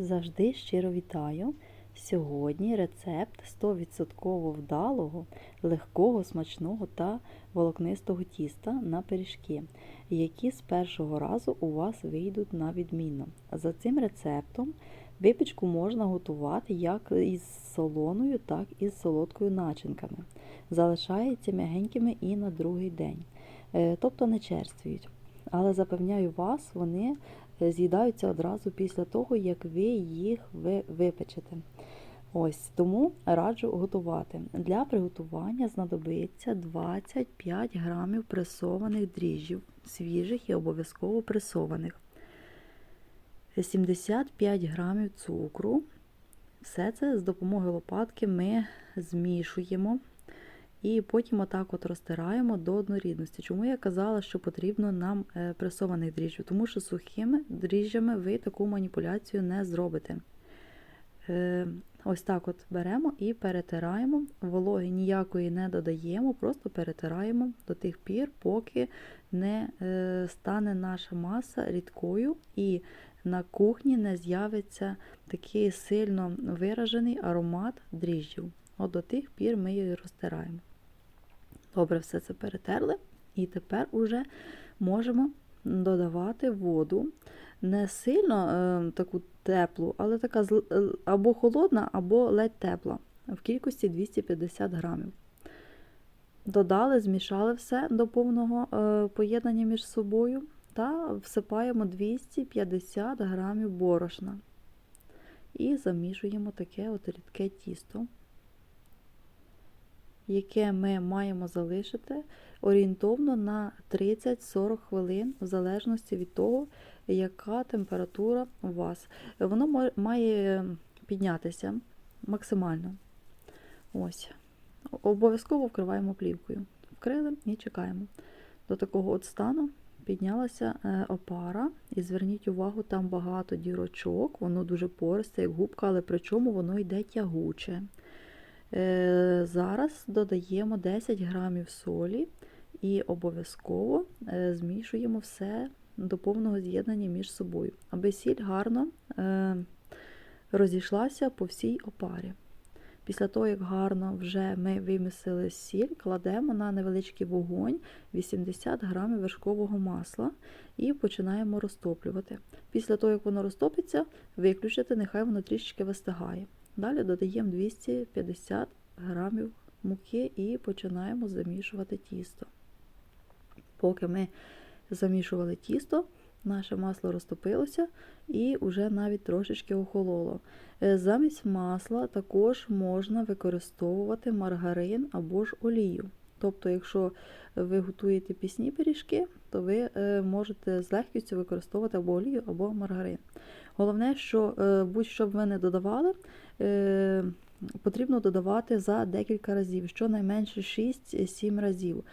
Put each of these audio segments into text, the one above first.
Завжди щиро вітаю. Сьогодні рецепт 100% вдалого, легкого, смачного та волокнистого тіста на пиріжки, які з першого разу у вас вийдуть на відмінно. За цим рецептом випічку можна готувати як із солоною, так і з солодкою начинками. Залишаються м'ягенькими і на другий день, Е, тобто не черствують. Але запевняю вас, вони з'їдаються одразу після того, як ви їх ви- випечете. Ось тому раджу готувати. Для приготування знадобиться 25 грамів пресованих дріжджів, свіжих і обов'язково пресованих, 75 грамів цукру. Все це з допомогою лопатки ми змішуємо і потім отак от розтираємо до однорідності. Чому я казала, що потрібно нам е, пресованих дріжджів? Тому що сухими дріжджами ви таку маніпуляцію не зробите. Е, Ось так от беремо і перетираємо. Вологи ніякої не додаємо, просто перетираємо до тих пір, поки не е, стане наша маса рідкою і на кухні не з'явиться такий сильно виражений аромат дріжджів. От до тих пір ми її розтираємо. Добре, все це перетерли, і тепер уже можемо додавати воду. Не сильно е, таку теплу, але така е, або холодна, або ледь тепла, в кількості 250 грамів. Додали, змішали все до повного е, поєднання між собою та всипаємо 250 грамів борошна. І замішуємо таке от рідке тісто яке ми маємо залишити орієнтовно на 30-40 хвилин, в залежності від того, яка температура у вас. Воно має піднятися максимально. Ось. Обов'язково вкриваємо плівкою. Вкрили і чекаємо. До такого от стану піднялася е, опара. І зверніть увагу, там багато дірочок, воно дуже пористе, як губка, але причому воно йде тягуче. Е, Зараз додаємо 10 грамів солі і обов'язково е, змішуємо все до повного з'єднання між собою, аби сіль гарно е, розійшлася по всій опарі. Після того, як гарно вже ми вимісили сіль, кладемо на невеличкий вогонь 80 грамів вершкового масла і починаємо розтоплювати. Після того, як воно розтопиться, виключити, нехай воно трішечки вистигає. Далі додаємо 250 грамів муки і починаємо замішувати тісто. Поки ми замішували тісто, наше масло розтопилося і вже навіть трошечки охололо. Е, Замість масла також можна використовувати маргарин або ж олію. Тобто, якщо ви готуєте пісні пиріжки, то ви е, можете з легкістю використовувати або олію, або маргарин. Головне, що е, будь-що б ви не додавали, е, потрібно додавати за декілька разів, щонайменше 6-7 разів.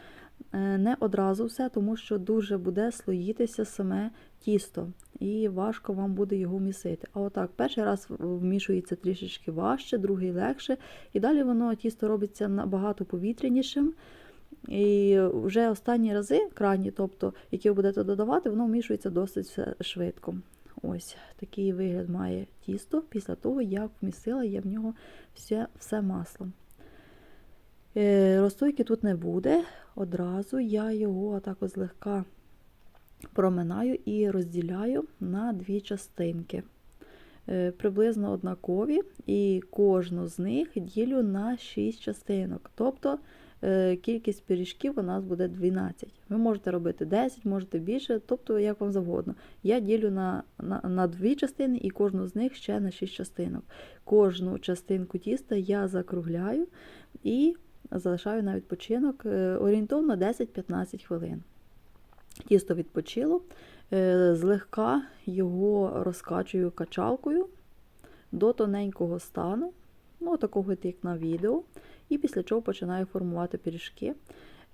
Е, Не одразу все, тому що дуже буде слоїтися саме тісто, і важко вам буде його місити. А отак, перший раз вмішується трішечки важче, другий легше, і далі воно тісто робиться набагато повітрянішим. І вже останні рази, крайні, тобто, які ви будете додавати, воно вмішується досить швидко. Ось такий вигляд має тісто після того, як вмістила я в нього все, все масло. Е, тут не буде. Одразу я його так злегка проминаю і розділяю на дві частинки. Е, Приблизно однакові, і кожну з них ділю на 6 частинок. Тобто е, кількість пиріжків у нас буде 12. Ви можете робити 10, можете більше, тобто як вам завгодно. Я ділю на, на, на дві частини і кожну з них ще на 6 частинок. Кожну частинку тіста я закругляю і залишаю на відпочинок е, орієнтовно 10-15 хвилин. Тісто відпочило, е, злегка його розкачую качалкою до тоненького стану, ну, такого як на відео, і після чого починаю формувати пиріжки.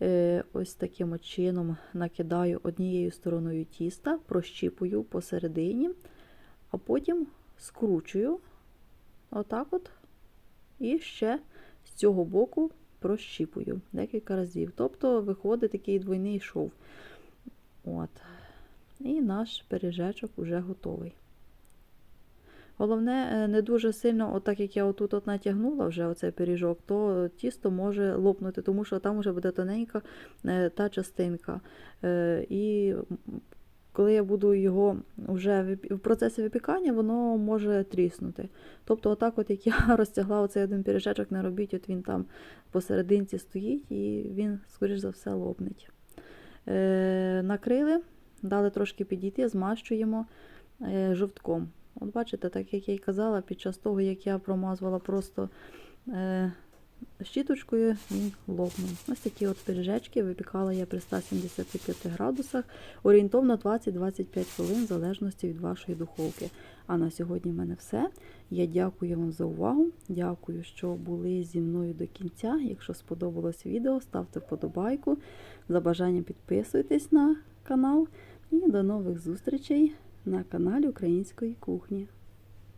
Е, Ось таким чином накидаю однією стороною тіста, прощіпую посередині, а потім скручую отак от, і ще з цього боку прощіпую декілька разів. Тобто виходить такий двойний шов. От. І наш пиріжечок вже готовий. Головне, е, не дуже сильно, отак як я отут от натягнула вже оцей пиріжок, то тісто може лопнути, тому що там вже буде тоненька е, та частинка. Е, І коли я буду його вже в процесі випікання, воно може тріснути. Тобто, отак, от як я розтягла оцей один пиріжечок, не робіть, от він там посерединці стоїть і він, скоріш за все, лопнеть. Е, накрили, дали трошки підійти, змащуємо е, жовтком. От бачите, так як я й казала, під час того, як я промазувала просто е, щіточкою, він лопнув. Ось такі от пиріжечки випікала я при 175 градусах, орієнтовно 20-25 хвилин, в залежності від вашої духовки. А на сьогодні в мене все. Я дякую вам за увагу. Дякую, що були зі мною до кінця. Якщо сподобалось відео, ставте вподобайку. За бажанням підписуйтесь на канал. І до нових зустрічей на каналі Української кухні.